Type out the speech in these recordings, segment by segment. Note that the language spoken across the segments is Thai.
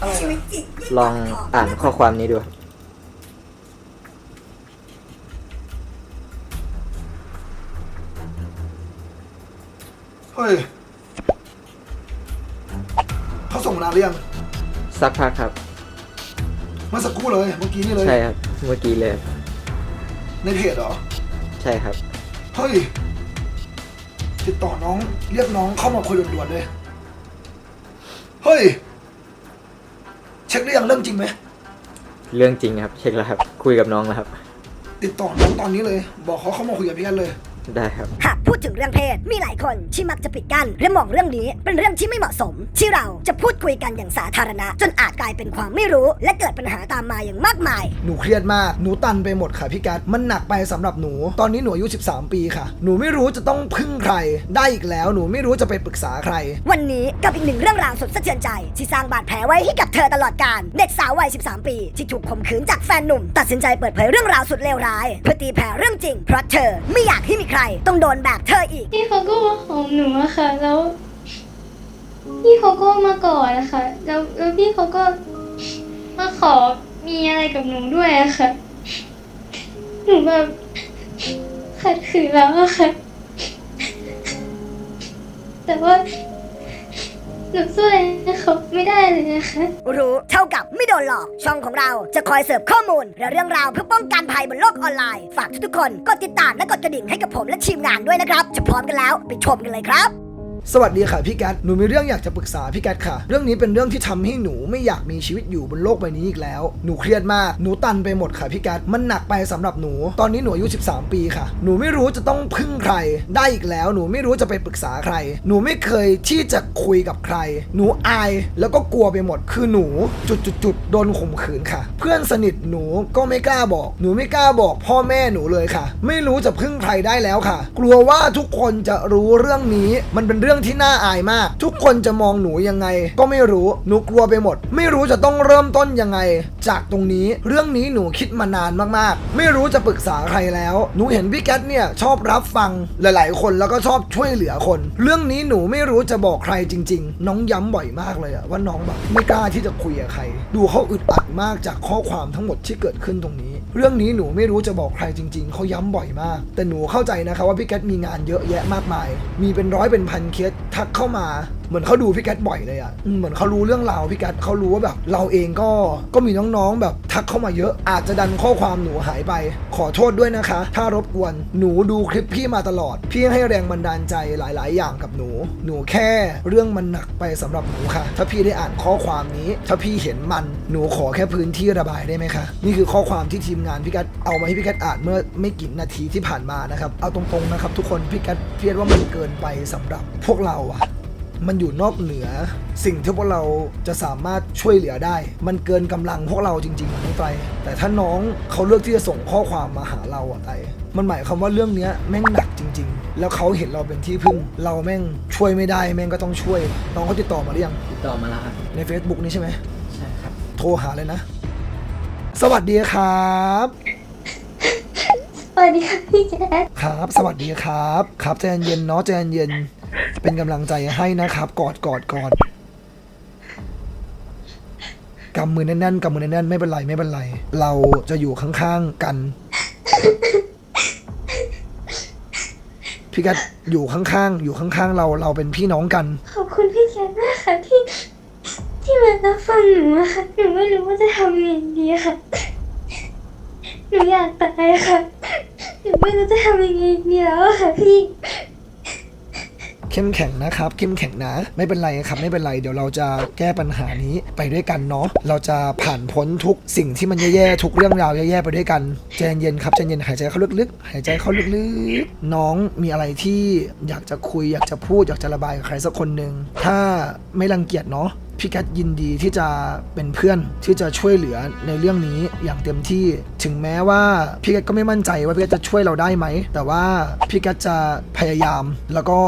อะไรชีวิตอะจริงลองอ่านข้อความนี้ดู เฮ้ยเขาส่งมานานหรือยังสักพักครับ เมื่อสักครู่เลย เมื่อกี้นี่เลย ใช่ครับ เมื่อกี้เลย ในเพจเหรอ ใช่ครับ เฮ้ย ติดต่อน้อง เรียกน้องเข้ามาคุยด่วนๆเลย เฮ้ยเช็คได้ยังเรื่องจริงไหมเรื่องจริงครับ เช็คแล้วครับ คุยกับน้องแล้วครับ ติดต่อน้องตอนนี้เลย บอกเขาเข้ามาคุยกับพี่กันเลย ได้ครับ หากพูดถึง เรื่องเพศ มีหลายคนที่มักจะปิดกั้นและมองเรื่องนี้เป็นเรื่องที่ไม่เหมาะสม ที่เราจะพูดคุยกันอย่างสาธารณะ จนอาจกลายเป็นความไม่รู้ และเกิดปัญหาตามมาอย่างมากมาย หนูเครียดมาก หนูตันไปหมดค่ะพี่กัดมันหนักไปสำหรับหนู ตอนนี้หนูอายุ13 ปีค่ะ หนูไม่รู้จะต้องพึ่งใคร ได้อีกแล้วหนูไม่รู้จะไปปรึกษาใคร วันนี้กับอีกหนึ่งเรื่องราวสุดสะเทือนใจ ที่สร้างบาดแผลไว้ให้กับเธอตลอดกาลเด็กสาววัย 13 ปี ที่ถูกข่มขืนจากแฟนหนุ่ม ตัดสินใจเปิดเผยเรื่องราวสุดเลวร้ายเพื่อตีแผ่เรื่องจริงเพราะเธอไม่อยากให้มีใคร ต้องโดนแบบเธออีก พี่เขาก็มาหอมหนูอะค่ะ แล้ว พี่เขาก็มากอดอะค่ะ แล้วแล้วพี่เขาก็มาขอมีอะไรกับหนูด้วยอะค่ะ หนูแบบขัดขืนแล้วอะค่ะ แต่ว่า หนูสู้อะไรเขาไม่ได้เลยนะคะรู้เท่ากับไม่โดนหลอก ช่องของเราจะคอยเสิร์ฟข้อมูลและเรื่องราวเพื่อป้องกันภัยบนโลกออนไลน์ ฝากทุกๆคนกดติดตามและกดกระดิ่งให้กับผมและทีมงานด้วยนะครับ จะพร้อมกันแล้วไปชมกันเลยครับ สวัสดีค่ะพี่แกัดหนูมีเรื่องอยากจะปรึกษาพี่แกัดค่ะ เรื่องนี้เป็นเรื่องที่ทำให้หนูไม่อยากมีชีวิตอยู่บนโลกใบนี้อีกแล้ว หนูเครียดมาก หนูตันไปหมดค่ะพี่แกัดมันหนักไปสำหรับหนู ตอนนี้หนูอายุ13 ปีค่ะ หนูไม่รู้จะต้องพึ่งใคร ได้อีกแล้ว หนูไม่รู้จะไปปรึกษาใคร หนูไม่เคยที่จะคุยกับใคร หนูอายแล้วก็กลัวไปหมด คือหนูจุดๆโดนข่มขืนค่ะ พื่อนสนิทหนูก็ไม่กล้าบอก หนูไม่กล้าบอกพ่อแม่หนูเลยค่ะ ไม่รู้จะพึ่งใครได้แล้วค่ะ กลัวว่าทุกคนจะรู้เรื่องนี้ มันเป็นเรื่องที่น่าอายมาก ทุกคนจะมองหนูยังไง ก็ไม่รู้ หนูกลัวไปหมด ไม่รู้จะต้องเริ่มต้นยังไง จากตรงนี้เรื่องนี้หนูคิดมานานมากๆ ไม่รู้จะปรึกษาใครแล้ว หนูเห็นพี่แคทเนี่ยชอบรับฟังหลาย ๆ คนแล้วก็ชอบช่วยเหลือคน เรื่องนี้หนูไม่รู้จะบอกใครจริง ๆ น้องย้ำบ่อยมากเลยอะว่าน้องแบบไม่กล้าที่จะคุยกับใคร ดูเขาอึดอัดมากจากข้อความทั้งหมดที่เกิดขึ้นตรงนี้ เรื่องนี้หนูไม่รู้จะบอกใครจริง ๆเขาย้ำบ่อยมาก แต่หนูเข้าใจนะคะว่าพี่แคทมีงานเยอะแยะมากมาย มีเป็นร้อยเป็นพันเคสทักเข้ามาเหมือนเขาดูพี่แคทบ่อยเลยอะเหมือนเขารู้เรื่องราวพี่แคทเขารู้ว่าแบบ เราเองก็ก็มีน้องๆแบบทักเข้ามาเยอะ อาจจะดันข้อความหนูหายไป ขอโทษด้วยนะคะ ถ้ารบกวนหนูดูคลิปพี่มาตลอด พี่ให้แรงบันดาลใจหลาย ๆ อย่างกับหนู หนูแค่เรื่องมันหนักไปสำหรับหนูค่ะ ถ้าพี่ได้อ่านข้อความนี้ ถ้าพี่เห็นมันหนูขอแค่พื้นที่ระบายได้ไหมคะนี่คือข้อความที่ทีมงานพี่แคทเอามาให้พี่แคทอ่านเมื่อไม่กี่นาทีที่ผ่านมานะครับเอาตรงๆนะครับทุกคนพี่แคทเพียว่ามันเกินไปสำหรับพวกเราอะ มันอยู่นอกเหนือ สิ่งที่พวกเราจะสามารถช่วยเหลือได้ มันเกินกำลังพวกเราจริงๆน้องไตรแต่ถ้าน้องเขาเลือกที่จะส่งข้อความมาหาเราอะไตรมันหมายความว่าเรื่องเนี้ยแม่งหนักจริง ๆ แล้วเขาเห็นเราเป็นที่พึ่ง เราแม่งช่วยไม่ได้แม่งก็ต้องช่วย น้องเขาติดต่อมาหรือยัง ติดต่อมาแล้วครับ ใน Facebook นี้ใช่ไหมใช่ครับ โทรหาเลยนะ สวัสดีครับ สวัสดีค่ะพี่แจ๊คครับ สวัสดีครับ ครับใจเย็นๆเนาะใจเย็นๆ เป็นกำลังใจให้นะครับกอดกอดกอดกำมือแน่นๆกำมือแน่นๆไม่เป็นไรไม่เป็นไร เราจะอยู่ข้างๆกันพี่กัดอยู่ข้างๆอยู่ข้างๆเราเราเป็นพี่น้องกัน ขอบคุณพี่แจ๊คมากค่ะที่ที่มารับฟังหนูอะค่ะหนูไม่รู้ว่าจะทำยังไงดีค่ะหนูอยากตายค่ะหนูไม่รู้จะทำยังไงดีแล้วค่ะพี่ เข้มแข็งนะครับเข้มแข็งนะ ไม่เป็นไรครับไม่เป็นไรเดี๋ยวเราจะแก้ปัญหานี้ไปด้วยกันเนาะเราจะผ่านพ้นทุกสิ่งที่มันแย่ๆทุกเรื่องราวแย่ๆไปด้วยกันใจเย็นครับใจเย็นหายใจเข้าลึกๆ หายใจเข้าลึกๆ น้องมีอะไรที่อยากจะคุยอยากจะพูดอยากจะระบายกับใครสักคนหนึ่งถ้าไม่รังเกียจเนาะ พี่แคทยินดีที่จะเป็นเพื่อนที่จะช่วยเหลือในเรื่องนี้อย่างเต็มที่ ถึงแม้ว่าพี่แคทก็ไม่มั่นใจว่าพี่แคทจะช่วยเราได้ไหม แต่ว่าพี่แคทจะพยายามแล้วก็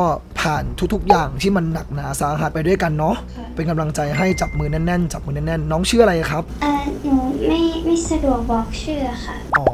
ผ่านทุกๆ อย่างที่มันหนักหนาสาหัสไปด้วยกันเนาะค่ะเป็นกำลังใจให้จับมือแน่นๆจับมือแน่นๆน้องชื่ออะไรครับอ่าหนูไม่ไม่สะดวกบอกชื่อค่ะอ๋อ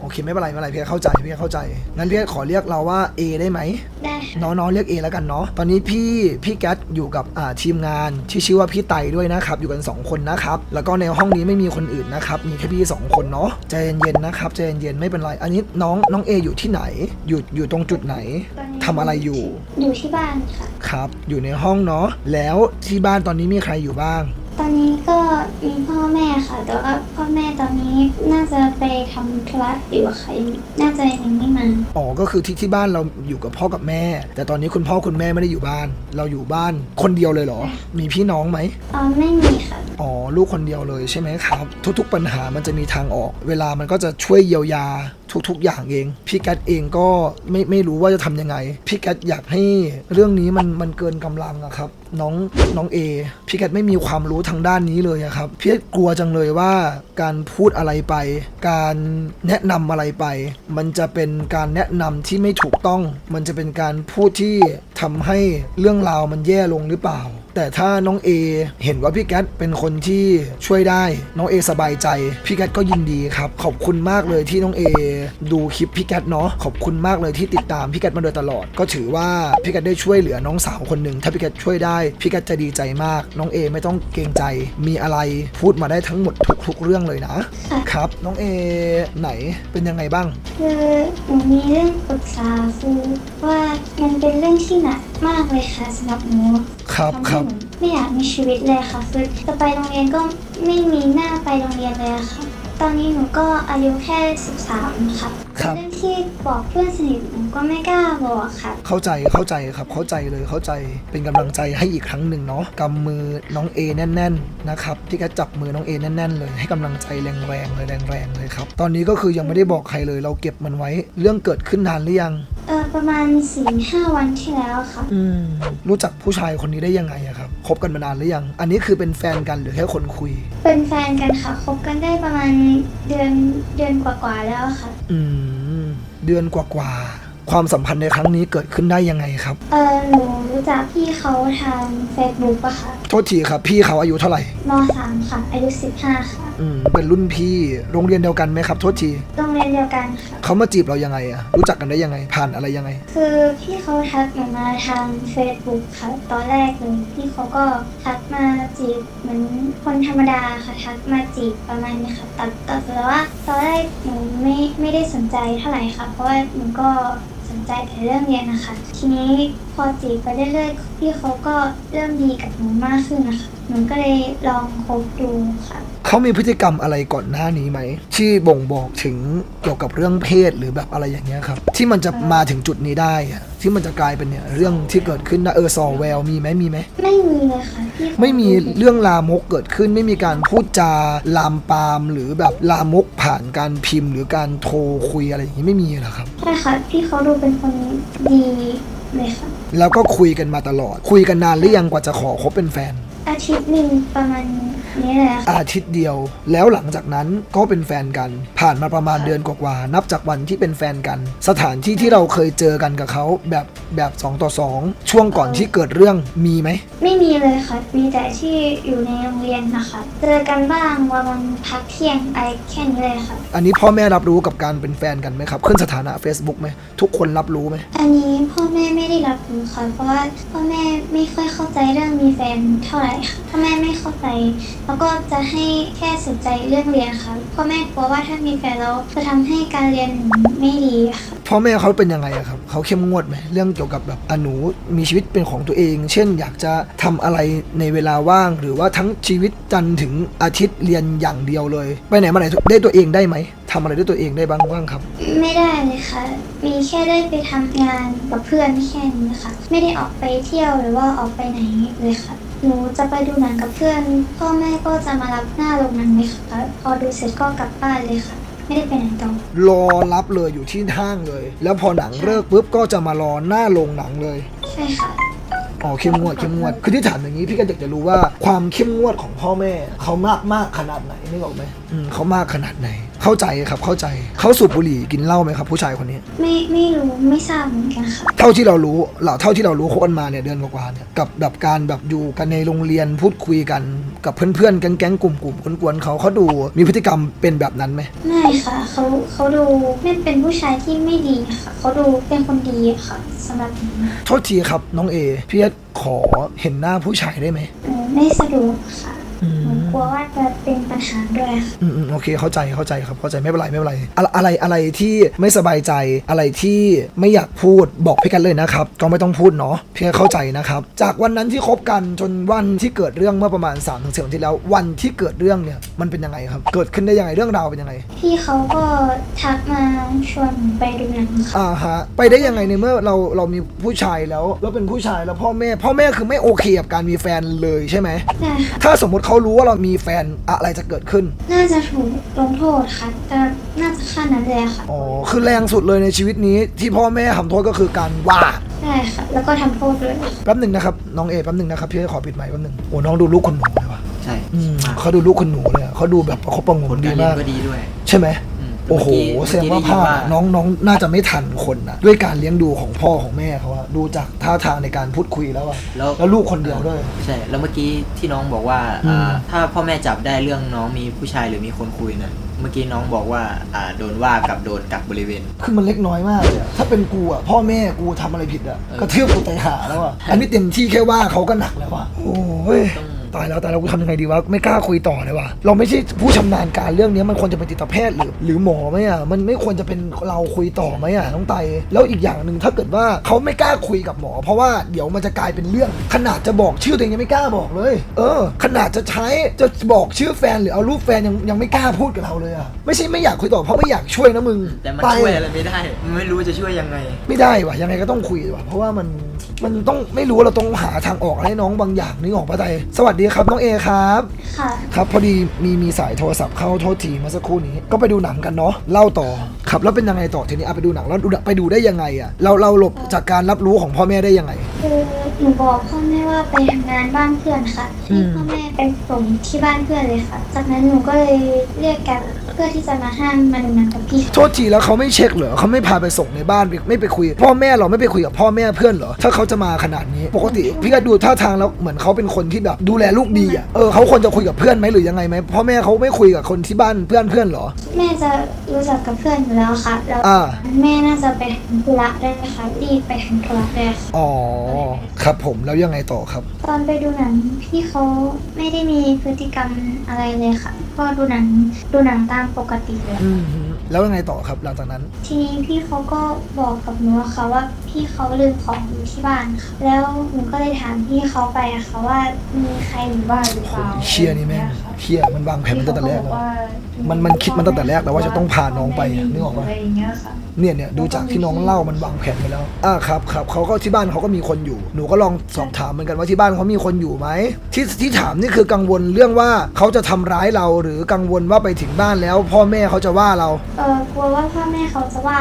โอเคไม่เป็นไรไม่เป็นไรพี่เข้าใจพี่เข้าใจงั้นพี่ขอเรียกเราว่า A ได้ไหมได้ค่ะน้องๆเรียก A แล้วกันเนาะตอนนี้พี่พี่แก๊สอยู่กับอ่าทีมงานที่ชื่อว่าพี่ไตด้วยนะครับอยู่กัน2คนนะครับแล้วก็ในห้องนี้ไม่มีคนอื่นนะครับมีแค่พี่2คนเนาะใจเย็นๆนะครับใจเย็นๆไม่เป็นไรอันนี้น้องน้อง A อยู่ที่ไหนอยู่อยู่ตรงจุดไหนตอนนี้ทำอะไรอยู่อยู่ที่บ้านค่ะ ครับ อยู่ในห้องเนาะแล้วที่บ้านตอนนี้มีใครอยู่บ้าง ตอนนี้ก็มีพ่อแม่ค่ะ แต่ว่าพ่อแม่ตอนนี้น่าจะไปทำธุระอยู่อะค่ะยังน่าจะยังไม่มาอ๋อก็คือที่ที่บ้านเราอยู่กับพ่อกับแม่ แต่ตอนนี้คุณพ่อคุณแม่ไม่ได้อยู่บ้าน เราอยู่บ้านคนเดียวเลยเหรอ มีพี่น้องไหมอ๋อไม่มีค่ะอ๋อลูกคนเดียวเลยใช่ไหมครับ ทุก ๆ ปัญหามันจะมีทางออก เวลามันก็จะช่วยเยียวยา ทุกๆ อย่างเอง พี่แกตเองก็ไม่ไม่รู้ว่าจะทำยังไง พี่แกตอยากให้เรื่องนี้มันมันเกินกำลังอะครับ น้องน้องเอพี่แกตไม่มีความรู้ทางด้านนี้เลยอะครับพี่กตกลัวจังเลยว่าการพูดอะไรไป การแนะนำอะไรไป มันจะเป็นการแนะนำที่ไม่ถูกต้อง มันจะเป็นการพูดที่ทำให้เรื่องราวมันแย่ลงหรือเปล่าแต่ถ้าน้องเอเห็นว่าพี่แกตเป็นคนที่ช่วยได้ น้องเอสบายใจ พี่แกตก็ยินดีครับ ขอบคุณมากเลยที่น้องเอดูคลิปพี่แกตเนาะขอบคุณมากเลยที่ติดตามพี่แกตมาโดยตลอด ก็ถือว่าพี่แกตได้ช่วยเหลือน้องสาวคนหนึ่งถ้าพี่แกตช่วยได้พี่แกตจะดีใจมาก น้องเอไม่ต้องเกรงใจ มีอะไรพูดมาได้ทั้งหมดทุกๆเรื่องเลยนะค่ะครับ น้องเอไหนเป็นยังไงบ้าง คือหนูมีเรื่องปรึกษาคือว่ามันเป็นเรื่องที่หนักมากเลยค่ะสำหรับหนูครับทำคให้รับ หนูไม่อยากมีชีวิตเลยค่ะคือจะไปโรงเรียนก็ไม่มีหน้าไปโรงเรียนเลยอะค่ะ ตอนนี้หนูก็อายุแค่ 13ค่ะครับ เรื่องที่บอกเพื่อนสนิทหนูก็ไม่กล้าบอกค่ะเข้าใจเข้าใจครับเข้าใจเลยเข้าใจเป็นกำลังใจให้อีกครั้งหนึ่งเนาะกำมือน้องเอแน่นๆนะครับที่แกจับมือน้องเอแน่นๆเลยให้กำลังใจแรงๆเลยแรงๆเลยครับตอนนี้ก็คือยังไม่ได้บอกใครเลยเราเก็บมันไว้ เรื่องเกิดขึ้นนานหรือยัง เออประมาณ4ีห้าวันที่แล้วค่ะอืมรู้จักผู้ชายคนนี้ได้ยังไงอะครับ คบกันมานานหรือยัง อันนี้คือเป็นแฟนกันหรือแค่คนคุย เป็นแฟนกันค่ะคบกันได้ประมาณเดือนเดือนกว่าๆแล้วค่ะ อืม เดือนกว่าๆ ความสัมพันธ์ในครั้งนี้เกิดขึ้นได้ยังไงครับ เออหนูรู้จักพี่เขาทาง Facebook ปะค่ะ โทษทีครับ พี่เขาอายุเท่าไหร่มสามค่ะ อายุ 15 ค่ะ อืมเป็นรุ่นพี่โรงเรียนเดียวกันไหมครับ โทษทีโรงเรียนเดียวกันค่ะ เขามาจีบเรายังไงอะรู้จักกันได้ยังไง ผ่านอะไรยังไง คือพี่เขาทักหนูมาทาง Facebook ค่ะ ตอนแรกเลยพี่เขาก็ทักมาจีบเหมือนคนธรรมดาค่ะทักมาจีบประมาณนี้ค่ะแต่แต่แต่ว่าตอนแรกหนูไม่ไม่ได้สนใจเท่าไหร่ค่ะ เพราะว่าหนูก็สนใจแต่เรื่องเรียนนะคะ ทีนี้พอจีบไปเรื่อยๆพี่เขาก็เริ่มดีกับหนูมากขึ้นนะคะหนูก็เลยลองคบดูค่ะ เขามีพฤติกรรมอะไรก่อนหน้านี้ไหม ที่บ่งบอกถึงเกี่ยวกับเรื่องเพศหรือแบบอะไรอย่างเงี้ยครับ ที่มันจะมาถึงจุดนี้ได้อะที่มันจะกลายเป็นเนี่ยเรื่องที่เกิดขึ้นนะเออซอแววมีไหมมีไหม ไม่มีเลยค่ะพี่เขาไม่มีเรื่องลามกเกิดขึ้น ไม่มีการพูดจาลามปามหรือแบบลามกผ่านการพิมพ์ หรือการโทรคุยอะไรอย่างนี้ไม่มีเหรอครับ ใช่ค่ะพี่เขาดูเป็นคนดีเลยค่ะ แล้วก็คุยกันมาตลอด คุยกันนานหรือยังกว่าจะขอคบเป็นแฟน อาทิตย์หนึ่งประมาณนี้เลยค่ะอาทิตย์เดียว แล้วหลังจากนั้นก็เป็นแฟนกัน ผ่านมาประมาณเดือนกว่าๆนับจากวันที่เป็นแฟนกัน สถานที่ที่เราเคยเจอกันกับเขาแบบแบบ2ต่อ2ช่วงก่อนที่เกิดเรื่องมีไหม ไม่มีเลยค่ะ มีแต่ที่อยู่ในโรงเรียนนะคะ เจอกันบ้างวันพักเที่ยงอะไรแค่นี้เลยค่ะ อันนี้พ่อแม่รับรู้กับการเป็นแฟนกันไหมครับ ขึ้นสถานะ Facebook ไหมทุกคนรับรู้ไหม อันนี้พ่อแม่ไม่ได้รับรู้ค่ะ เพราะว่าพ่อแม่ไม่ค่อยเข้าใจเรื่องมีแฟนเท่าไหร่ค่ะพ่อแม่ไม่เข้าใจ แล้วก็จะให้แค่สนใจเรื่องเรียนค่ะพ่อแม่กลัวว่าถ้ามีแฟนแล้วจะทำให้การเรียนหนูไม่ดีค่ะพ่อแม่เขาเป็นยังไงอะครับเขาเข้มงวดไหมเรื่องเกี่ยวกับแบบอะหนูมีชีวิตเป็นของตัวเอง เช่น อยากจะทำอะไรในเวลาว่าง หรือว่าทั้งชีวิตจันทร์ถึงอาทิตย์เรียนอย่างเดียวเลย ไปไหนมาไหนได้ตัวเองได้ไหมทำอะไรด้วยตัวเองได้บ้างบ้างครับ ไม่ได้เลยค่ะ มีแค่ได้ไปทำงานกับเพื่อนแค่นี้ค่ะ ไม่ได้ออกไปเที่ยวหรือว่าออกไปไหนเลยค่ะ หนูจะไปดูหนังกับเพื่อน พ่อแม่ก็จะมารับหน้าโรงหนังเลยค่ะ พอดูเสร็จก็กลับบ้านเลยค่ะ ไม่ได้ไปไหนต่อ รอรับเลยอยู่ที่ห้างเลย แล้วพอหนังเลิกปุ๊บก็จะมารอหน้าโรงหนังเลย ใช่ค่ะ อ๋อเข้มงวดเข้มงวด คือที่ถามอย่างนี้พี่ก็อยากจะรู้ว่าความเข้มงวดของพ่อแม่ เขามากมากขนาดไหนนึกออกไหมอืมเขามากขนาดไหน เข้าใจครับเข้าใจเขาสูบบุหรี่กินเหล้าไหมครับ ผู้ชายคนนี้ ไม่ไม่รู้ไม่ทราบเหมือนกันค่ะเท่าที่เรารู้เราเท่าที่เรารู้คบกันมาเนี่ยเดือนกว่าๆเนี่ยกับแบบการแบบอยู่กันในโรงเรียนพูดคุยกันกับเพื่อนๆแก๊งๆกลุ่มๆกวนๆเขาเขาดูมีพฤติกรรมเป็นแบบนั้นไหมไม่ค่ะเขาเขาดูไม่เป็นผู้ชายที่ไม่ดีค่ะเขาดูเป็นคนดีค่ะสำหรับหนูโทษทีครับน้องเอพี่เอสขอเห็นหน้าผู้ชายได้ไหมหนูไม่สะดวกค่ะอืม หนูกลัวว่าจะเป็นปัญหาด้วยค่ะอืมอืมโอเคเข้าใจเข้าใจครับเข้าใจไม่เป็นไรไม่เป็นไรอะไรอะไรอะไรที่ไม่สบายใจอะไรที่ไม่อยากพูดบอกพี่กันเลยนะครับ ก็ไม่ต้องพูดเนาะพี่เข้าใจนะครับ จากวันนั้นที่คบกันจนวันที่เกิดเรื่องเมื่อประมาณ3าถึงสี่วันที่แล้ว วันที่เกิดเรื่องเนี่ยมันเป็นยังไงครับ เกิดขึ้นได้ยังไงเรื่องราวเป็นยังไง พี่เขาก็ทักมาชวนหนูไปดูหนังค่ะอ่าฮะไปได้ยังไงในเมื่อเราเรามีผู้ชายแล้ว แล้วเป็นผู้ชายแล้วพ่อแม่ พ่อแม่คือไม่โอเคกับการมีแฟนเลยใช่ไหมได้ค่ะ ถ้าสมมติเขารู้ว่าเรามีแฟนอะไรจะเกิดขึ้น น่าจะถูกลงโทษค่ะแต่น่าจะขั้นนั้นเลยค่ะ อ๋อ คือแรงสุดเลยในชีวิตนี้ที่พ่อแม่ทำโทษก็คือการว่าได้ค่ะ แล้วก็ทำโทษด้วย แป๊บหนึ่งนะครับน้องเอแป๊บหนึ่งนะครับพี่ขอปิดไมค์แป๊บหนึ่งโอ้น้องดูลูกคนหนูเลยว่ะใช่อืมเขาดูลูกคนหนูเลยอะเขาดูแบบประคบประหงผมลดีการเรียมานกก็ดีด้วย ใช่ไหมอืม โอ้โหเมื่แสดงว่าเมื่อภากี้พได้ยิอะน้องน้องน่าจะไม่ทันคนนะด้วยการเลี้ยงดูของพ่อของแม่เขาอะดูจากท่าทางในการพูดคุยแล้วอะแล้ว แล้วลูกคนเดียวด้วย ใช่ แล้วเมื่อกี้ที่น้องบอกว่าอืม อ่าถ้าพ่อแม่จับได้เรื่องน้องมีผู้ชายหรือมีคนคุยนะเมื่อกี้น้องบอกว่าอ่าโดนว่ากับโดนกักบริเวณ คือมันเล็กน้อยมากเลยอะถ้าเป็นกูอะพ่อแม่กูทำอะไรผิดอะเออ กระเทือบกูตายหาแล้วอะอันนี้เต็มที่แค่ว่าเขาก็หนักแล้วอะโอ้ยต้อง ตายแล้วตายแล้วกูทำยังไงดีวะไม่กล้าคุยต่อเลยว่ะเราไม่ใช่ผู้ชำนาญการเรื่องนี้มันควรจะเป็นจิตแพทย์หรือหรือหมอไหมอะมันไม่ควรจะเป็นเราคุยต่อไหมอะน้องไตแล้วอีกอย่างหนึ่งถ้าเกิดว่าเขาไม่กล้าคุยกับหมอ เพราะว่าเดี๋ยวมันจะกลายเป็นเรื่อง ขนาดจะบอกชื่อตัวเองยังไม่กล้าบอกเลย เออ ขนาดจะใช้จะบอกชื่อแฟนหรือเอารูปแฟนยังยังไม่กล้าพูดกับเราเลยอะไม่ใช่ไม่อยากคุยต่อเพราะไม่อยากช่วยนะมึงแต่มันไตช่วยอะไรไม่ได้มันไม่รู้จะช่วยยังไง ไม่ได้ว่ะยังไงก็ต้องคุยว่ะเพราะว่ามันมันต้องไม่รู้ว่าเราต้องหาทางออกให้น้องบางอย่างนึกออกปะไตสวัสดีครับน้องเอครับ ค่ะ ครับพอดีมีมีสายโทรศัพท์เข้าโทษทีเมื่อสักครู่นี้ก็ไปดูหนังกันเนาะเล่าต่อครับแล้วเป็นยังไงต่อทีนี้อะไปดูหนังแล้วดูไปดูได้ยังไงอะเราเราหลบจากการรับรู้ของพ่อแม่ได้ยังไง คือหนูบอกพ่อแม่ว่าไปทำงานบ้านเพื่อนค่ะอืให้ม พ่อแม่ไปส่งที่บ้านเพื่อนเลยค่ะ จากนั้นหนูก็เลยเรียกแกร็บเพื่อที่จะมาห้ามมาดูหนังกับพี่โทษทีแล้วเขาไม่เช็คเหรอเขาไม่พาไปส่งในบ้านไม่ไม่ไปคุย พ่อแม่เราไม่ไปคุยกับพ่อแม่เพื่อนเหรอถ้าเขาจะมาขนาดนี้ ปกติพี่ก็ดูท่าทางแล้วเหมือนเขาเป็นคนที่แบบดูแลลูกดีอะเออเขาควรจะคุยกับเพื่อนไหมหรือยังไงไหมพ่อแม่เขาไม่คุยกับคนที่บ้านเพื่อนเพื่อนเหรอ แม่จะรู้จักกับเพื่อนอยู่แล้วค่ะ แล้วอ่า แม่น่าจะไปทำธุระด้วยค่ะรีบไปทำธุระด้วยค่ะอ๋อครับผมแล้วยังไงต่อครับ ตอนไปดูหนังพี่เขาไม่ได้มีพฤติกรรมอะไรเลยค่ะ ก็ดูหนังดูหนังตามปกติเลย อืมฮึ แล้วยังไงต่อครับหลังจากนั้น ทีนี้พี่เขาก็บอกกับหนูอะค่ะว่าพี่เขาลืมของอยู่ที่บ้านค่ะ แล้วหนูก็เลยถามพี่เขาไปอะค่ะว่ามีใครอยู่บ้านหรือเปล่าเชียนี่แม่งเชียมันวางแผนมาตั้งแต่แรกแล้ว มันมันคิดมาตั้งแต่แรกแล้วว่าจะต้องพาน้องไปอะนึกออกปะอะไรอย่างเงี้ยค่ะเนี่ยเนี่ยดูจากที่น้องเล่ามันวางแผนไปแล้วอ่าครับครับเขาก็ที่บ้านเขาก็มีคนอยู่ หนูก็ลองสอบถามเหมือนกันว่าที่บ้านเขามีคนอยู่ไหมที่ที่ถามนี่คือกังวลเรื่องว่าเขาจะทำร้ายเราหรือกังวลว่าไปถึงบ้านแล้ว พ่อแม่เขาจะว่าเราเออกลัวว่าพ่อแม่เขาจะว่า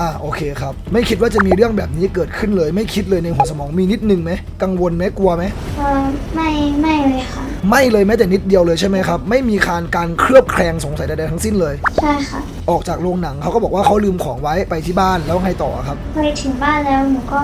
อ่าโอเคครับ ไม่คิดว่าจะมีเรื่องแบบนี้เกิดขึ้นเลย ไม่คิดเลยในหัวสมองมีนิดนึงไหมกังวลไหมกลัวไหมเออไม่ไม่เลยค่ะ ไม่เลยแม้แต่นิดเดียวเลยใช่ไหมครับ ไม่มีการการเคลือบแคลงสงสัยใดๆทั้งสิ้นเลย ใช่ค่ะ ออกจากโรงหนังเขาก็บอกว่าเขาลืมของไว้ไปที่บ้านแล้วไงต่อครับพอถึงบ้านแล้วหนูก็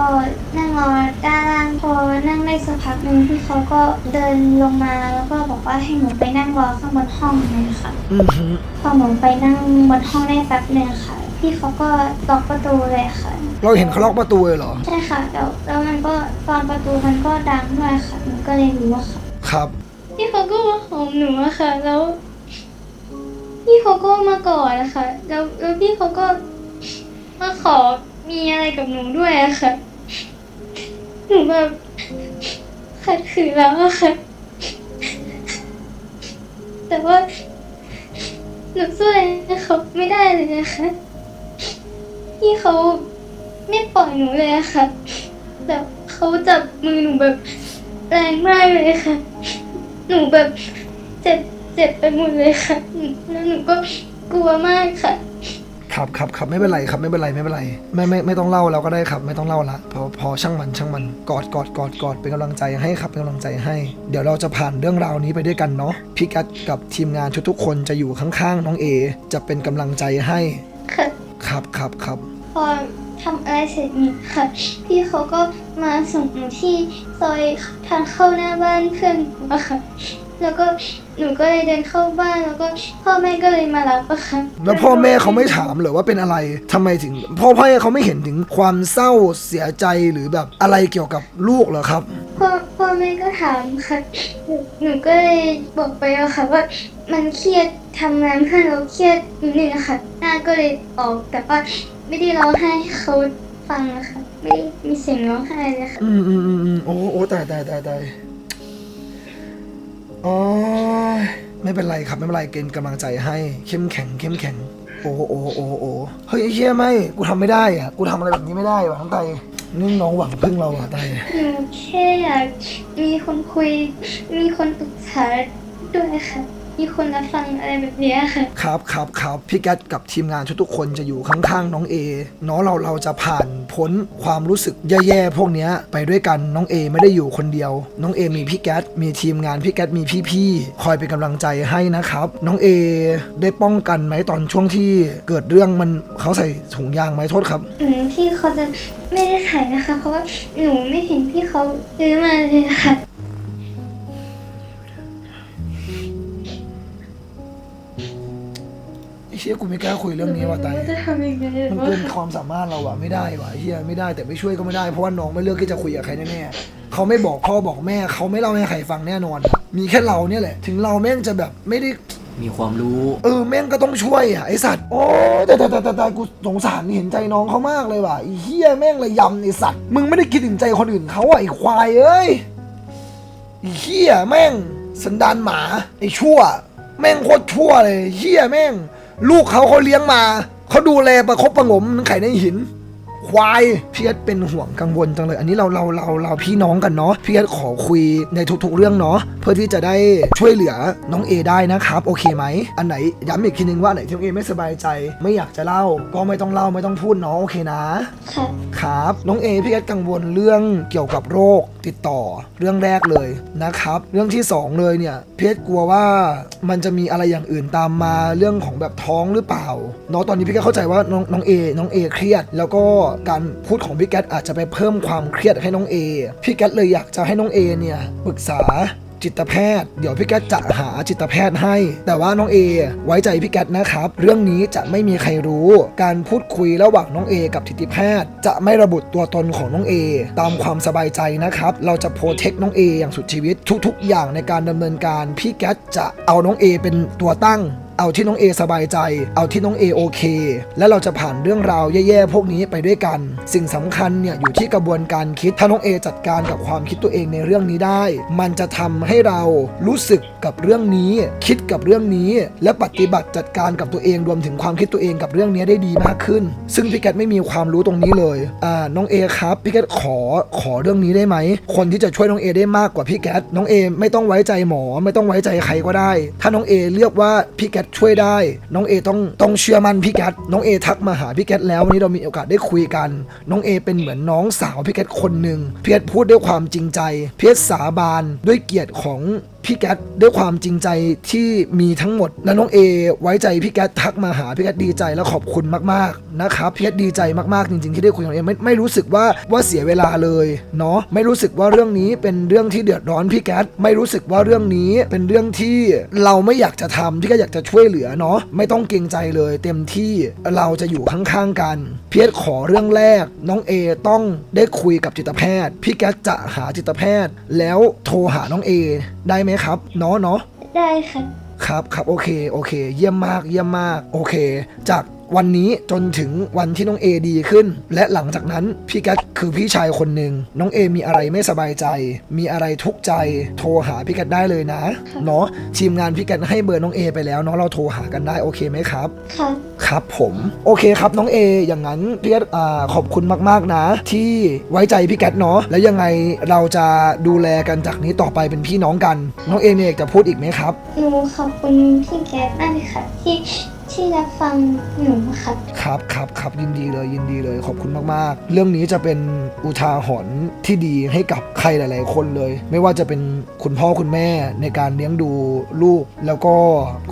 นั่งรอด้านล่างพอนั่งได้สักพักหนึ่งพี่เขาก็เดินลงมาแล้วก็บอกว่าให้หนูไปนั่งรอข้างบนห้องเลยค่ะอือหือพอหนูไปนั่งบนห้องได้แป๊บหนึ่งค่ะ พี่เขาก็ล็อกประตูเลยค่ะ เราเห็นเขาล็อกประตูเลยเหรอ ใช่ค่ะแล้วแล้วมันก็ตอนประตูมันก็ดังด้วยค่ะหนูก็เลยรู้ว่าค่ะ ครับ พี่เขาก็มาหอมหนูอะค่ะ แล้ว พี่เขาก็มากอดอะค่ะ แล้วแล้วพี่เขาก็มาขอมีอะไรกับหนูด้วยอะค่ะ หนูแบบขัดขืนแล้วอะค่ะ แต่ว่าหนูช่วยเขาไม่ได้เลยนะคะพี่เขาไม่ปล่อยหนูเลยอะค่ะ แบบเขาจับมือหนูแบบแรงมากเลยค่ะ หนูแบบเจ็บเจ็บไปหมดเลยค่ะแล้วหนูก็กลัวมากค่ะ ครับครับครับไม่เป็นไรครับไม่เป็นไรไม่เป็นไรไม่ไม่ไม่ต้องเล่าแล้วก็ได้ครับ ไม่ต้องเล่าละพอพอช่างมันช่างมันกอดกอดกอดกอดเป็นกำลังใจให้ครับเป็นกำลังใจให้ เดี๋ยวเราจะผ่านเรื่องราวนี้ไปด้วยกันเนาะพี่กัดกับทีมงานทุกๆคนจะอยู่ข้างๆน้องเอ จะเป็นกำลังใจให้ค่ะ ครับครับครับ พอ ทำอะไรเสร็จนี่ค่ะ พี่เขาก็มาส่งหนูที่ซอยทางเข้าหน้าบ้านเพื่อนหนูอะค่ะ แล้วก็หนูก็เลยเดินเข้าบ้านแล้วก็พ่อแม่ก็เลยมารับอะค่ะ แล้วพ่อแม่เขาไม่ถามเหรอว่าเป็นอะไรทำไมถึง พ่อพ่อเขาไม่เห็นถึงความเศร้าเสียใจหรือแบบอะไรเกี่ยวกับลูกเหรอครับ พ่อพ่อแม่ก็ถามค่ะ หนูหนูก็เลยบอกไปอะค่ะว่ามันเครียดทำงานเพื่อนเราเครียดนิดนึงอะค่ะ หน้าก็เลยออกแต่ว่า ไม่ได้ร้องไห้ให้เขาฟังนะคะไม่ได้มีเสียงร้องไห้เลยค่ะอืมอืมอืมอืมโอ้โอ้ตายตายตายตายอ๋อไม่เป็นไรครับไม่เป็นไรเกณฑ์กำลังใจให้ เข้มแข็ง เข้มแข็ง โอ้โอ้โอ้โอ้เฮ้ยไอ้เชี่ยไม่กูทำไม่ได้อะกูทำอะไรแบบนี้ไม่ได้ว่ะน้องไตนี่น้องหวังพึ่งเราอะไตหนูแค่อยากมีคนคุย มีคนปรึกษาด้วยค่ะ มีคนรับฟังอะไรแบบเนี้ยค่ะครับครับครับพี่แก๊ตกับทีมงานทุกๆคนจะอยู่ข้างๆน้องเอเนาะเราเราจะผ่านพ้นความรู้สึกแย่ๆพวกเนี้ยไปด้วยกันน้องเอไม่ได้อยู่คนเดียว น้องเอมีพี่แก๊ตมีทีมงานพี่แก๊ตมีพี่ๆคอยเป็นกำลังใจให้นะครับ น้องเอได้ป้องกันไหมตอนช่วงที่เกิดเรื่องมันเขาใส่ถุงยางไหมโทษครับหนูพี่เขาจะไม่ได้ขายนะคะ เพราะว่าหนูไม่เห็นพี่เขาซื้อมาเลยค่ะ เชี่ยกูไม่กล้าคุยเรื่องนี้ว่ะไตหนูไม่รู้จะทำยังไงมันเกินความสามารถเราอะไม่ได้ว่ะไอ้เฮียไม่ได้แต่ไม่ช่วยก็ไม่ได้เพราะว่าน้องไม่เลือกที่จะคุยกับใครแน่ๆเขาไม่บอกพ่อบอกแม่เขาไม่เล่าให้ใครฟังแน่นอนอะมีแค่เราเนี่ยแหละ ถึงเราแม่งจะแบบไม่ได้มีความรู้ เออแม่งก็ต้องช่วยอะไอสัตว์โอ้ยแต่แต่แต่แต่แต่กูสงสารเห็นใจน้องเขามากเลยว่ะไอ้เฮียแม่งเลยยำไอสัตว์มึงไม่ได้คิดถึงใจคนอื่นเขาอะไอควายเอ้ยไอ้เฮียแม่งสันดานหมาไอชั่ว แม่งโคตรชั่วเลยเฮียแม่ง ลูกเขาเขาเลี้ยงมา เขาดูแลประคบประงมไข่ในหิน ควายพี่เอสเป็นห่วงกังวลจังเลย อันนี้เราเราเราเราพี่น้องกันเนาะพี่เอสขอคุยในทุกๆเรื่องเนาะเพื่อที่จะได้ช่วยเหลือน้องเอได้นะครับโอเคไหมอันไหนย้ำอีกทีนึงว่าอันไหนที่น้องเอไม่สบายใจ ไม่อยากจะเล่า ก็ไม่ต้องเล่าไม่ต้องพูดเนาะโอเคนะค่ะครับ น้องเอพี่เอสกังวลเรื่องเกี่ยวกับโรคติดต่อเรื่องแรกเลยนะครับ เรื่องที่สองเลยเนี่ยพี่เอสกลัวว่ามันจะมีอะไรอย่างอื่นตามมาเรื่องของแบบท้องหรือเปล่าเนาะตอนนี้พี่ก็เข้าใจว่าน้องน้องเอน้องเอเครียด แล้วก็การพูดของพี่แกตอาจจะไปเพิ่มความเครียดให้น้องเอพี่แกตเลยอยากจะให้น้องเอเนี่ยปรึกษาจิตแพทย์เดี๋ยวพี่แกตจะหาจิตแพทย์ให้ แต่ว่าน้องเอไว้ใจพี่แกตนะครับ เรื่องนี้จะไม่มีใครรู้ การพูดคุยระหว่างน้องเอกับจิตแพทย์ จะไม่ระบุตัวตนของน้องเอตามความสบายใจนะครับ เราจะโปรเทคน้องเออย่างสุดชีวิต ทุกๆ อย่างในการดำเนินการพี่แกตจะเอาน้องเอเป็นตัวตั้งเอาที่น้องเอสบายใจ เอาที่น้องเอโอเค และเราจะผ่านเรื่องราวแย่ๆพวกนี้ไปด้วยกัน สิ่งสำคัญเนี่ยอยู่ที่กระบวนการคิด ถ้าน้องเอจัดการกับความคิดตัวเองในเรื่องนี้ได้ มันจะทำให้เรารู้สึกกับเรื่องนี้ คิดกับเรื่องนี้ และปฏิบัติจัดการกับตัวเองรวมถึงความคิดตัวเองกับเรื่องนี้ได้ดีมากขึ้น ซึ่งพี่แกตไม่มีความรู้ตรงนี้เลยอ่าน้องเอครับพี่แกตขอขอเรื่องนี้ได้ไหมคนที่จะช่วยน้องเอได้มากกว่าพี่แกตน้องเอไม่ต้องไว้ใจหมอ ไม่ต้องไว้ใจใครก็ได้ ถ้าน้องเอเลือกว่าพี่แกตช่วยได้ น้องเอต้องต้องเชื่อมั่นพี่แกตน้องเอทักมาหาพี่แกตแล้ววันนี้เรามีโอกาสได้คุยกัน น้องเอเป็นเหมือนน้องสาวพี่แกตคนหนึ่งพี่แกตพูดด้วยความจริงใจพี่แกตสาบานด้วยเกียรติของ พี่แก๊ตด้วยความจริงใจที่มีทั้งหมด และน้องเอไว้ใจพี่แก๊ตทักมาหาพี่แก๊ตดีใจและขอบคุณมากๆนะครับพี่แก๊ดีใจมากๆจริงๆที่ได้คุยกับน้องเอไม่ไม่รู้สึกว่าว่าเสียเวลาเลยเนาะไม่รู้สึกว่าเรื่องนี้เป็นเรื่องที่เดือดร้อนพี่แก๊ตไม่รู้สึกว่าเรื่องนี้เป็นเรื่องที่เราไม่อยากจะทำพี่แก๊อยากจะช่วยเหลือเนาะไม่ต้องเกรงใจเลย เต็มที่เราจะอยู่ข้างๆกันพี่แก๊ขอเรื่องแรกน้องเอต้องได้คุยกับจิตแพทย์ พี่แก๊ตจะหาจิตแพทย์ แล้วโทรหาน้องเอได้ไหมครับเนาะเนาะได้ค่ะ ครับครับโอเคโอเค เยี่ยมมากเยี่ยมมาก โอเค จาก วันนี้จนถึงวันที่น้องเอดีขึ้น และหลังจากนั้นพี่แกตคือพี่ชายคนหนึ่งน้องเอมีอะไรไม่สบายใจ มีอะไรทุกข์ใจ โทรหาพี่แกตได้เลยนะเนาะทีมงานพี่แกตให้เบอร์น้องเอไปแล้วเนาะเราโทรหากันได้โอเคไหมครับค่ะครับผมโอเคครับน้องเออย่างนั้นพี่แกตอ่าขอบคุณมากๆนะ ที่ไว้ใจพี่แกตเนาะแล้วยังไงเราจะดูแลกันจากนี้ต่อไปเป็นพี่น้องกัน น้องเอเนี่ยจะพูดอีกไหมครับหนูขอบคุณพี่แก๊สมากเลยค่ะที่ ที่รับฟังหนูค่ะครับครับครับยินดีเลยยินดีเลยขอบคุณมากๆ เรื่องนี้จะเป็นอุทาหรณ์ที่ดีให้กับใครหลาย ๆ คนเลย ไม่ว่าจะเป็นคุณพ่อคุณแม่ในการเลี้ยงดูลูก แล้วก็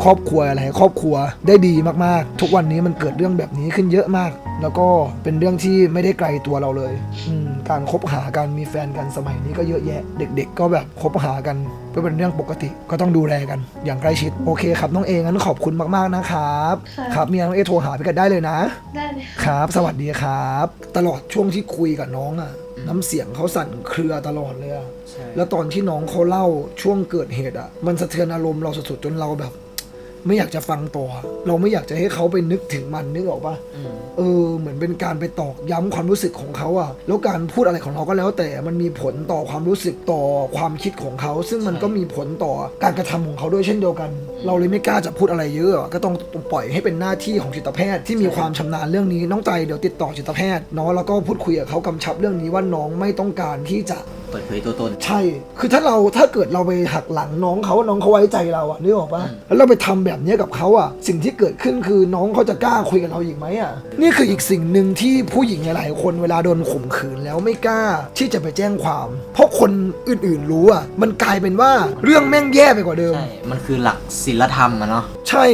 ครอบครัวหลายครอบครัวได้ดีมากๆ ทุกวันนี้มันเกิดเรื่องแบบนี้ขึ้นเยอะมาก แล้วก็เป็นเรื่องที่ไม่ได้ไกลตัวเราเลยอืมการคบหากันมีแฟนกันสมัยนี้ก็เยอะแยะ เด็ก ๆ ก็แบบคบหากันก็เป็นเรื่องปกติก็ต้องดูแลกันอย่างใกล้ชิดโอเคครับน้องเองั้นขอบคุณมากๆนะครับค่ะ ครับมีอะไรน้องเอโทรหาพี่กันได้เลยนะ ได้เลยค่ะ ครับ สวัสดีครับ ตลอดช่วงที่คุยกับน้องอะน้ำเสียงเขาสั่นเครือตลอดเลยอะใช่แล้วตอนที่น้องเขาเล่าช่วงเกิดเหตุอะมันสะเทือนอารมณ์เราสุดๆจนเราแบบ ไม่อยากจะฟังต่อ เราไม่อยากจะให้เขาไปนึกถึงมันนึกออกปะอืมเออ เหมือนเป็นการไปตอกย้ำความรู้สึกของเขาอะแล้วการพูดอะไรของเราก็แล้วแต่มันมีผลต่อความรู้สึกต่อความคิดของเขา ซึ่งมันก็มีผลต่อการกระทำของเขาด้วยเช่นเดียวกัน เราเลยไม่กล้าจะพูดอะไรเยอะอะก็ต้องปล่อยให้เป็นหน้าที่ของจิตแพทย์ที่มีความชำนาญเรื่องนี้น้องใจเดี๋ยวติดต่อจิตแพทย์เนาะแล้วก็พูดคุยกับเขากำชับเรื่องนี้ว่าน้องไม่ต้องการที่จะเปิดเผยตัวตน ใช่ คือถ้าเราถ้าเกิดเราไปหักหลังน้องเขาน้องเขาไว้ใจเราอะนึกออกปะอืมแล้วเราไปทำแบบเนี้ยกับเขาอะสิ่งที่เกิดขึ้นคือน้องเขาจะกล้าคุยกับเราอีกไหมอะนี่คืออีกสิ่งหนึ่งที่ผู้หญิงหลายๆคนเวลาโดนข่มขืนแล้วไม่กล้าที่จะไปแจ้งความ เพราะคนอื่นๆรู้อะมันกลายเป็นว่าเรื่องแม่งแย่ไปกว่าเดิม ใช่ มันคือหลักศีลธรรมอะเนาะ ใช่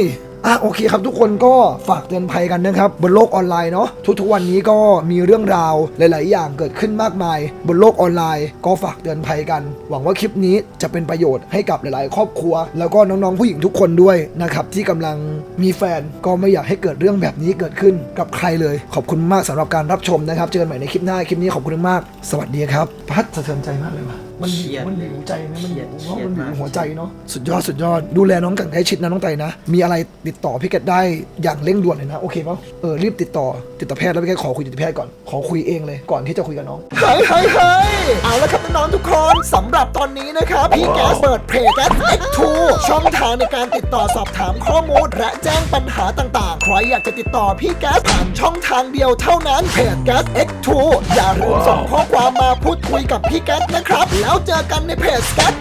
อะโอเคครับทุกคนก็ฝากเตือนภัยกันนะครับ บนโลกออนไลน์เนาะทุกๆวันนี้ก็มีเรื่องราวหลาย ๆ อย่างเกิดขึ้นมากมาย บนโลกออนไลน์ ก็ฝากเตือนภัยกัน หวังว่าคลิปนี้จะเป็นประโยชน์ให้กับหลาย ๆ ครอบครัว แล้วก็น้อง ๆ ผู้หญิงทุกคนด้วยนะครับที่กำลังมีแฟนก็ไม่อยากให้เกิดเรื่องแบบนี้เกิดขึ้นกับใครเลย ขอบคุณมากสำหรับการรับชมนะครับ เจอกันใหม่ในคลิปหน้าคลิปนี้ขอบคุณมาก สวัสดีครับ พัดสะเทือนใจมากเลยว่ะ มันเครียด มันหิวใจนะมันหิวเครียดมันหิวมากหัวใจเนาะสุดยอดสุดยอดดูแลน้องกันใกล้ชิดนะน้องไตนะ มีอะไรติดต่อพี่แกตได้อย่างเร่งด่วนเลยนะ โอเคป่ะเออรีบติดต่อจิตแพทย์แล้วพี่แกตขอคุยจิตแพทย์ก่อนขอคุยเองเลยก่อนที่จะคุยกับน้องเฮ้ยเฮ้ยเฮ้ยเอาละครับน้องๆทุกคนสำหรับตอนนี้นะครับ พี่แกสเปิดเพจแกส X2 ช่องทางในการติดต่อสอบถามข้อมูลและแจ้งปัญหาต่างๆ ใครอยากจะติดต่อพี่แกสผ่านช่องทางเดียวเท่านั้นเพจแกส X2 อย่าลืมส่งข้อความมาพูดคุยกับพี่แกสนะครับแล้แล้วเจอกันในเพจแกส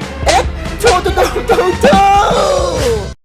X2 ทูทูทูทู